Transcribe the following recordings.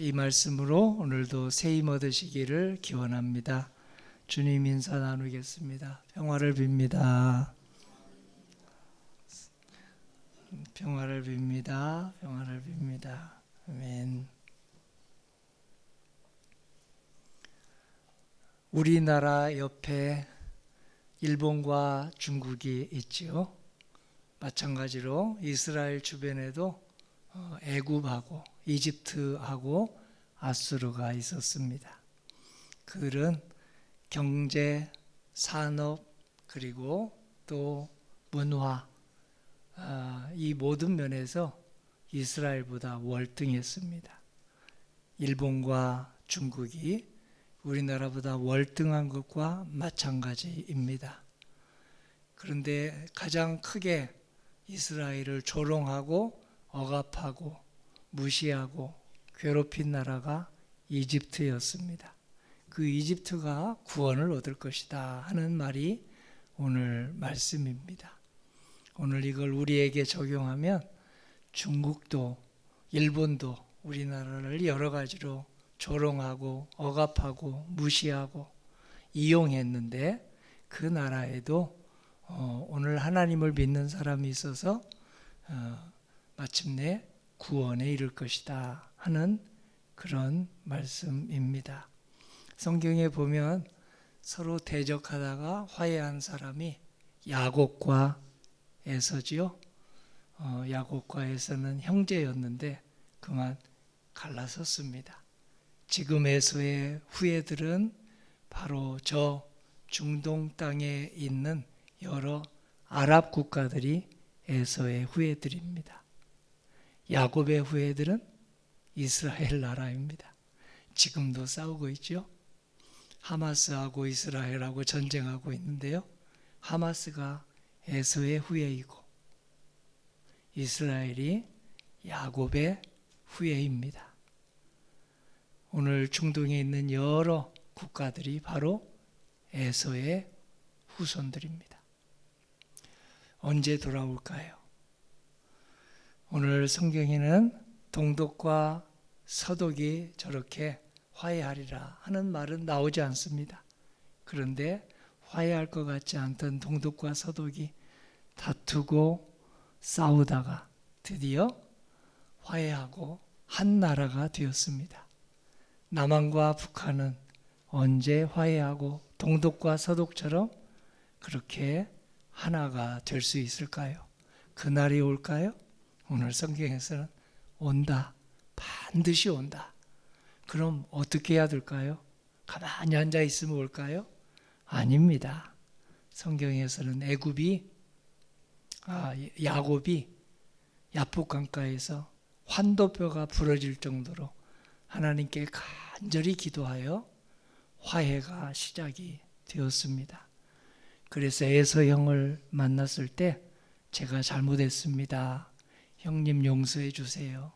이 말씀으로 오늘도 세임 얻으시기를 기원합니다. 주님 인사 나누겠습니다. 평화를 빕니다. 평화를 빕니다. 평화를 빕니다. 아멘. 우리나라 옆에 일본과 중국이 있지요. 마찬가지로 이스라엘 주변에도 어, 애굽하고 이집트하고 아수르가 있었습니다. 그들은 경제, 산업 그리고 또 문화 아, 이 모든 면에서 이스라엘보다 월등했습니다. 일본과 중국이 우리나라보다 월등한 것과 마찬가지입니다. 그런데 가장 크게 이스라엘을 조롱하고 억압하고 무시하고 괴롭힌 나라가 이집트였습니다. 그 이집트가 구원을 얻을 것이다 하는 말이 오늘 말씀입니다. 오늘 이걸 우리에게 적용하면 중국도 일본도 우리나라를 여러 가지로 조롱하고 억압하고 무시하고 이용했는데 그 나라에도 어, 오늘 하나님을 믿는 사람이 있어서 어, 마침내 구원에 이를 것이다 하는 그런 말씀입니다. 성경에 보면 서로 대적하다가 화해한 사람이 야곱과 에서지요. 어, 야곱과 에서는 형제였는데 그만 갈라섰습니다. 지금 에서의 후예들은 바로 저 중동 땅에 있는 여러 아랍 국가들이 에서의 후예들입니다. 야곱의 후예들은 이스라엘 나라입니다. 지금도 싸우고 있죠. 하마스하고 이스라엘하고 전쟁하고 있는데요. 하마스가 에서의 후예이고 이스라엘이 야곱의 후예입니다. 오늘 중동에 있는 여러 국가들이 바로 에서의 후손들입니다. 언제 돌아올까요? 오늘 성경에는 동독과 서독이 저렇게 화해하리라 하는 말은 나오지 않습니다. 그런데 화해할 것 같지 않던 동독과 서독이 다투고 싸우다가 드디어 화해하고 한 나라가 되었습니다. 남한과 북한은 언제 화해하고 동독과 서독처럼 그렇게 하나가 될 수 있을까요? 그날이 올까요? 오늘 성경에서는 온다. 반드시 온다. 그럼 어떻게 해야 될까요? 가만히 앉아 있으면 올까요? 아닙니다. 성경에서는 애굽이 아, 야곱이 야복 강가에서 환도뼈가 부러질 정도로 하나님께 간절히 기도하여 화해가 시작이 되었습니다. 그래서 에서 형을 만났을 때 제가 잘못했습니다. 형님 용서해 주세요.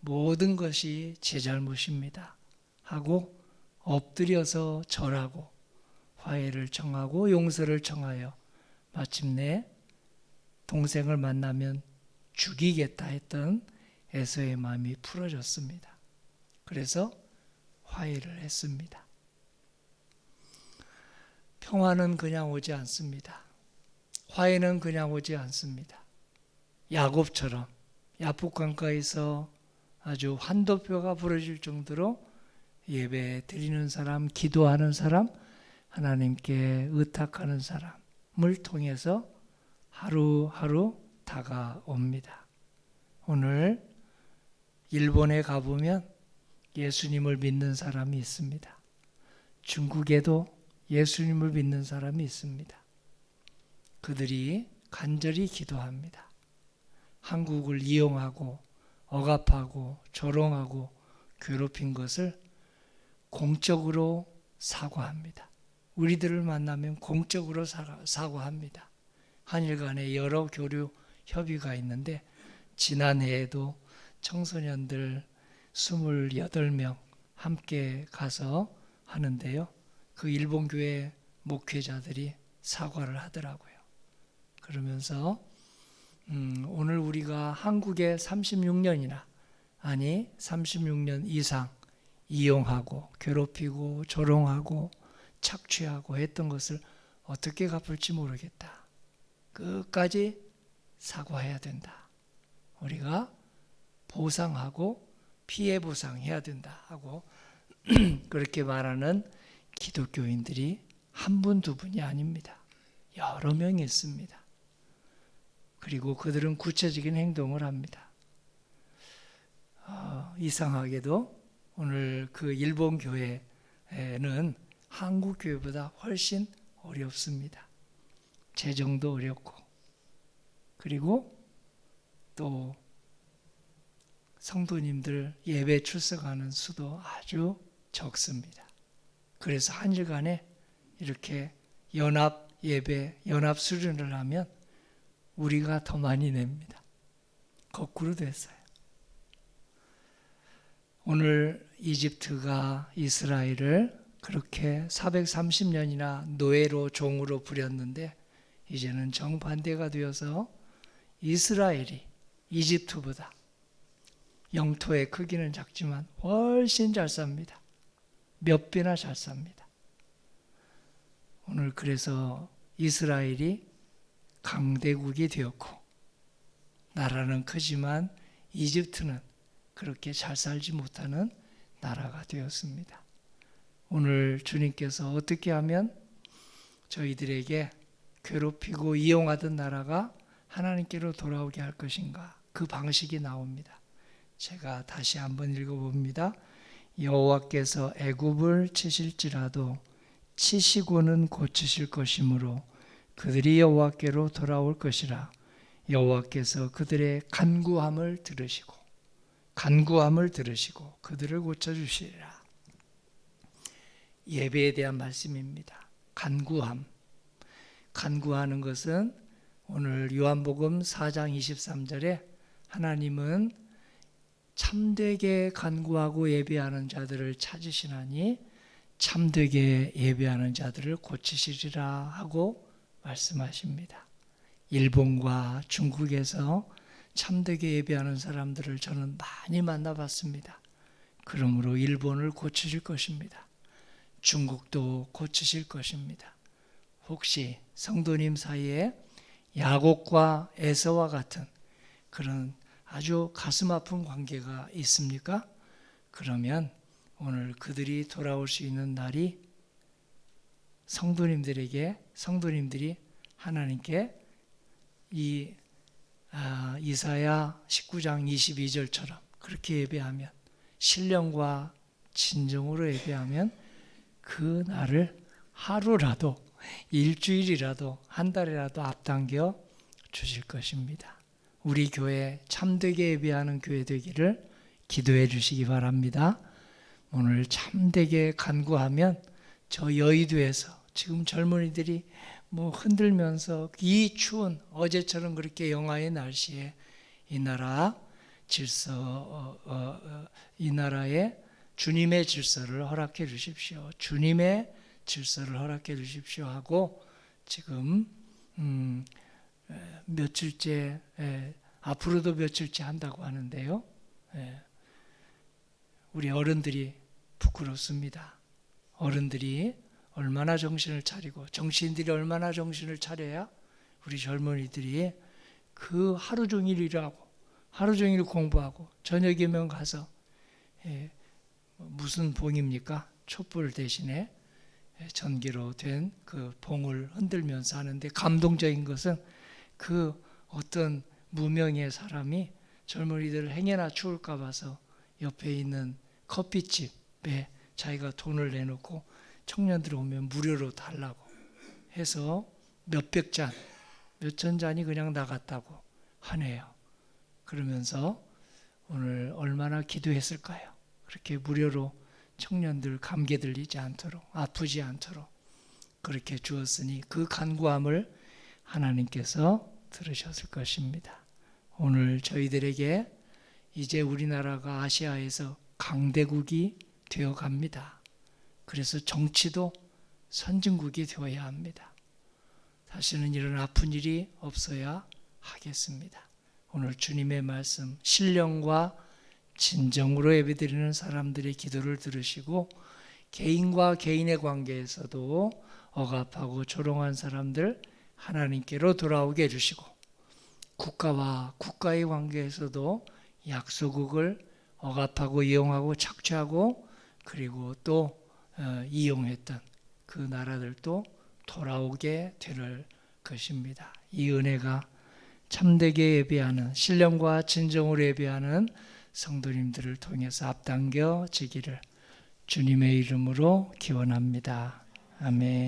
모든 것이 제 잘못입니다. 하고 엎드려서 절하고 화해를 청하고 용서를 청하여 마침내 동생을 만나면 죽이겠다 했던 에서의 마음이 풀어졌습니다. 그래서 화해를 했습니다. 평화는 그냥 오지 않습니다. 화해는 그냥 오지 않습니다. 야곱처럼 야복강가에서 아주 한도뼈가 부러질 정도로 예배 드리는 사람, 기도하는 사람, 하나님께 의탁하는 사람을 통해서 하루하루 다가옵니다. 오늘 일본에 가보면 예수님을 믿는 사람이 있습니다. 중국에도 예수님을 믿는 사람이 있습니다. 그들이 간절히 기도합니다. 한국을 이용하고 억압하고 조롱하고 괴롭힌 것을 공적으로 사과합니다. 우리들을 만나면 공적으로 사과합니다. 한일 간에 여러 교류 협의가 있는데 지난해에도 청소년들 28명 함께 가서 하는데요. 그 일본 교회 목회자들이 사과를 하더라고요. 그러면서 음, 오늘 우리가 한국에 36년이나 아니 36년 이상 이용하고 괴롭히고 조롱하고 착취하고 했던 것을 어떻게 갚을지 모르겠다. 끝까지 사과해야 된다. 우리가 보상하고 피해 보상해야 된다 하고 그렇게 말하는 기독교인들이 한 분, 두 분이 아닙니다. 여러 명이 있습니다. 그리고 그들은 구체적인 행동을 합니다. 어, 이상하게도 오늘 그 일본 교회는 한국 교회보다 훨씬 어렵습니다. 재정도 어렵고 그리고 또 성도님들 예배 출석하는 수도 아주 적습니다. 그래서 한일 간에 이렇게 연합 예배, 연합 수련을 하면 우리가 더 많이 냅니다. 거꾸로 됐어요. 오늘 이집트가 이스라엘을 그렇게 430년이나 노예로 종으로 부렸는데 이제는 정반대가 되어서 이스라엘이 이집트보다 영토의 크기는 작지만 훨씬 잘 삽니다. 몇 배나 잘 삽니다. 오늘 그래서 이스라엘이 강대국이 되었고 나라는 크지만 이집트는 그렇게 잘 살지 못하는 나라가 되었습니다. 오늘 주님께서 어떻게 하면 저희들에게 괴롭히고 이용하던 나라가 하나님께로 돌아오게 할 것인가 그 방식이 나옵니다. 제가 다시 한번 읽어봅니다. 여호와께서 애굽을 치실지라도 치시고는 고치실 것이므로 그들이 여호와께로 돌아올 것이라 여호와께서 그들의 간구함을 들으시고 간구함을 들으시고 그들을 고쳐 주시리라. 예배에 대한 말씀입니다. 간구함. 간구하는 것은 오늘 요한복음 4장 23절에 하나님은 참되게 간구하고 예배하는 자들을 찾으시나니 참되게 예배하는 자들을 고치시리라 하고 말씀하십니다. 일본과 중국에서 참되게 예배하는 사람들을 저는 많이 만나봤습니다. 그러므로 일본을 고치실 것입니다. 중국도 고치실 것입니다. 혹시 성도님 사이에 야곱과 에서와 같은 그런 아주 가슴 아픈 관계가 있습니까? 그러면 오늘 그들이 돌아올 수 있는 날이 성도님들에게 성도님들이 하나님께 이 아, 이사야 19장 22절처럼 그렇게 예배하면 신령과 진정으로 예배하면 그 날을 하루라도 일주일이라도 한 달이라도 앞당겨 주실 것입니다. 우리 교회 참되게 예배하는 교회 되기를 기도해 주시기 바랍니다. 오늘 참되게 간구하면 저 여의도에서 지금 젊은이들이 뭐 흔들면서 이 추운 어제처럼 그렇게 영하의 날씨에 이 나라 질서 어, 어, 어, 이 나라에 주님의 질서를 허락해 주십시오. 주님의 질서를 허락해 주십시오 하고 지금 음, 며칠째 에, 앞으로도 며칠째 한다고 하는데요. 에, 우리 어른들이 부끄럽습니다. 어른들이 얼마나 정신을 차리고 정치인들이 얼마나 정신을 차려야 우리 젊은이들이 그 하루 종일 일하고 하루 종일 공부하고 저녁이면 가서 예, 무슨 봉입니까? 촛불 대신에 전기로 된 그 봉을 흔들면서 하는데 감동적인 것은 그 어떤 무명의 사람이 젊은이들을 행여나 추울까 봐서 옆에 있는 커피집에 자기가 돈을 내놓고 청년들 오면 무료로 달라고 해서 몇백 잔, 몇천 잔이 그냥 나갔다고 하네요. 그러면서 오늘 얼마나 기도했을까요? 그렇게 무료로 청년들 감기 들리지 않도록 아프지 않도록 그렇게 주었으니 그 간구함을 하나님께서 들으셨을 것입니다. 오늘 저희들에게 이제 우리나라가 아시아에서 강대국이 되어 갑니다. 그래서 정치도 선진국이 되어야 합니다. 다시는 이런 아픈 일이 없어야 하겠습니다. 오늘 주님의 말씀, 신령과 진정으로 예배드리는 사람들의 기도를 들으시고 개인과 개인의 관계에서도 억압하고 조롱한 사람들 하나님께로 돌아오게 해주시고 국가와 국가의 관계에서도 약소국을 억압하고 이용하고 착취하고 그리고 또 어, 이용했던 그 나라들도 돌아오게 될 것입니다. 이 은혜가 참되게 예배하는 신령과 진정으로 예배하는 성도님들을 통해서 앞당겨지기를 주님의 이름으로 기원합니다. 아멘.